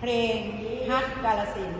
เพลงฮัทกาลสิน